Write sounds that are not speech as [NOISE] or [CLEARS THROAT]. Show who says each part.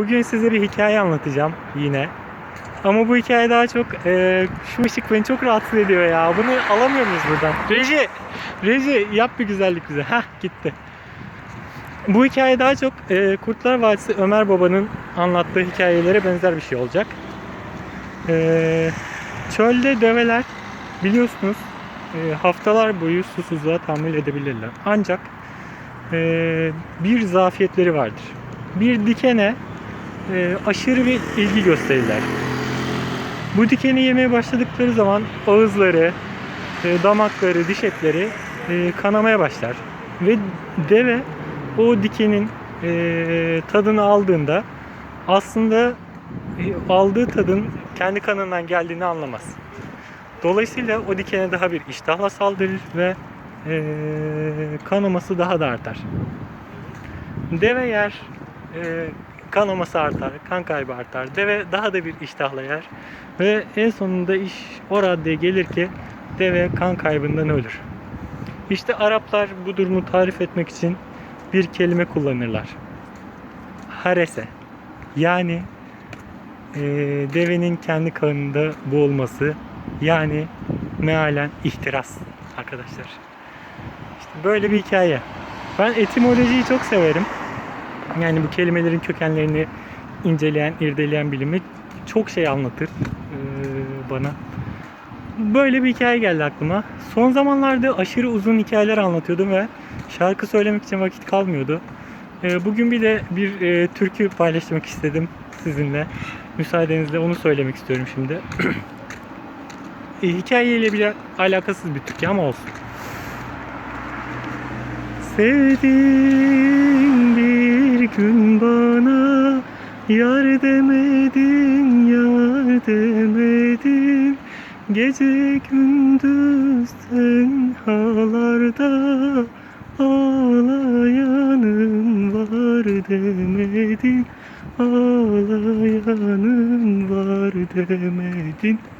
Speaker 1: Bugün size bir hikaye anlatacağım yine. Ama bu hikaye daha çok e, şu ışık beni çok rahatsız ediyor ya. Bunu alamıyor muyuz buradan? Reji, Reji yap bir güzellik bize. Hah gitti. Bu hikaye daha çok e, Kurtlar Vadisi Ömer Baba'nın anlattığı hikayelere benzer bir şey olacak. E, çölde develer biliyorsunuz e, haftalar boyu susuzluğa tahammül edebilirler. Ancak e, bir zafiyetleri vardır. Bir dikene e, aşırı bir ilgi gösterirler. Bu dikeni yemeye başladıkları zaman ağızları, e, damakları, diş etleri e, kanamaya başlar. Ve deve o dikenin e, tadını aldığında aslında e, aldığı tadın kendi kanından geldiğini anlamaz. Dolayısıyla o dikene daha bir iştahla saldırır ve e, kanaması daha da artar. Deve yer, e, kanaması artar, kan kaybı artar. Deve daha da bir iştahla yer ve en sonunda iş o raddeye gelir ki deve kan kaybından ölür. İşte Araplar bu durumu tarif etmek için bir kelime kullanırlar. Harese. Yani e, devenin kendi kanında boğulması yani mealen ihtiras arkadaşlar. İşte böyle bir hikaye. Ben etimolojiyi çok severim. Yani bu kelimelerin kökenlerini inceleyen, irdeleyen bilimi çok şey anlatır e, bana. Böyle bir hikaye geldi aklıma. Son zamanlarda aşırı uzun hikayeler anlatıyordum ve şarkı söylemek için vakit kalmıyordu. E, bugün bir de bir e, türkü paylaşmak istedim sizinle. Müsaadenizle onu söylemek istiyorum şimdi. [CLEARS THROAT] e, hikayeyle bile alakasız bir türkü ama olsun. Sevdiğin bir gün bana Yar demedin, yar demedin. Gece gündüz tenhalarda Ağlayanım var demedin. Ağlayanım var demedin